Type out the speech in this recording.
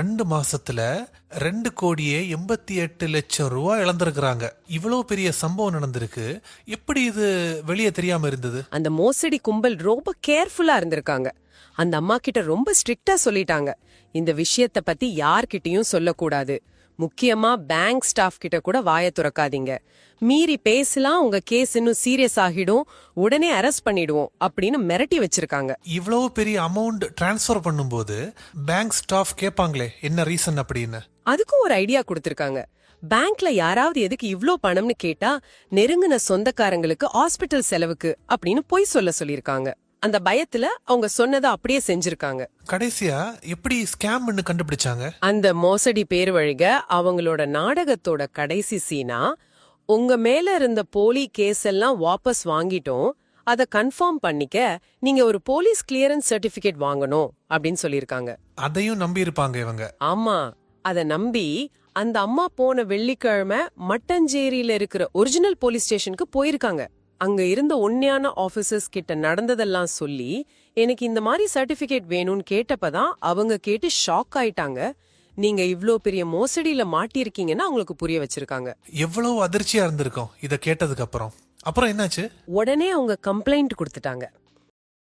ரெண்டு மாசத்துல ரெண்டு கோடியே எண்பத்தி எட்டு லட்சம் ரூபா இழந்திருக்கிறாங்க. இவ்வளவு பெரிய சம்பவம் நடந்திருக்கு. எப்படி இது வெளியே தெரியாம இருந்தது? அந்த மோசடி கும்பல் ரொம்ப கேர்ஃபுல்லா இருந்திருக்காங்க. அந்த அம்மா கிட்ட ரொம்ப ஸ்ட்ரிக்டா சொல்லிட்டாங்க. இந்த விஷயத்த பத்தி யார்கிட்டயும் சொல்லக்கூடாது. முக்கியமா பேங்க் ஸ்டாஃப் கிட்ட கூட வாய துறக்காதீங்க. மீறி பேசலாம் உங்க கேஸ் இன்னும் சீரியஸ் ஆகிடும். உடனே அரெஸ்ட் பண்ணிடுவோம் அப்படின்னு மிரட்டி வச்சிருக்காங்க. இவ்வளவு பெரிய அமௌண்ட் டிரான்ஸ்ஃபர் பண்ணும்போது பேங்க் ஸ்டாஃப் கேட்பாங்களே என்ன ரீசன் அப்படின்னு? அதுக்கும் ஒரு ஐடியா கொடுத்திருக்காங்க. பேங்க்ல யாராவது எதுக்கு இவ்ளோ பணம்னு கேட்டா நெருங்கின சொந்தக்காரங்களுக்கு ஹாஸ்பிட்டல் செலவுக்கு அப்படின்னு பொய் சொல்ல சொல்லிருக்காங்க அந்த பயத்துல அவங்க சொன்னதை அப்படியே செஞ்சிருக்காங்க. கடைசியா எப்படி ஸ்கேம்னு கண்டுபிடிச்சாங்க? அந்த மோசடி பேர் வழிக அவங்களோட நாடகத்தோட கடைசி சீனா உங்க மேல இருந்த போலி கேஸ் எல்லாம் வாபஸ் வாங்கிட்டோம் அத கன்ஃபார்ம் பண்ணிக்க நீங்க ஒரு போலீஸ் கிளியரன்ஸ் சர்டிபிகேட் வாங்கணும் அப்படின்னு சொல்லிருக்காங்க அதையும் நம்பி இருப்பாங்க இவங்க. ஆமா அத நம்பி அந்த அம்மா போன வெள்ளிக்கிழமை மட்டஞ்சேரியில இருக்கிற ஒரிஜினல் போலீஸ் ஸ்டேஷனுக்கு போயிருக்காங்க. அங்க இருந்த உண்மையான ஆபீசர்ஸ் கிட்ட நடந்ததெல்லாம் சொல்லி எனக்கு இந்த மாதிரி சர்டிபிகேட் வேணும்னு கேட்டப்பதான் அவங்க கேட்டு ஷாக் ஆயிட்டாங்க. நீங்க இவ்ளோ பெரிய மோசடியில மாட்டியிருக்கீங்கன்னு அவங்களுக்கு புரிய வச்சிருக்காங்க. எவ்வளவு அதிர்ச்சியா இருந்திருக்கும் இத கேட்டதுக்கு அப்புறம். அப்புறம் என்னாச்சு? உடனே அவங்க கம்ப்ளைண்ட் கொடுத்துட்டாங்க.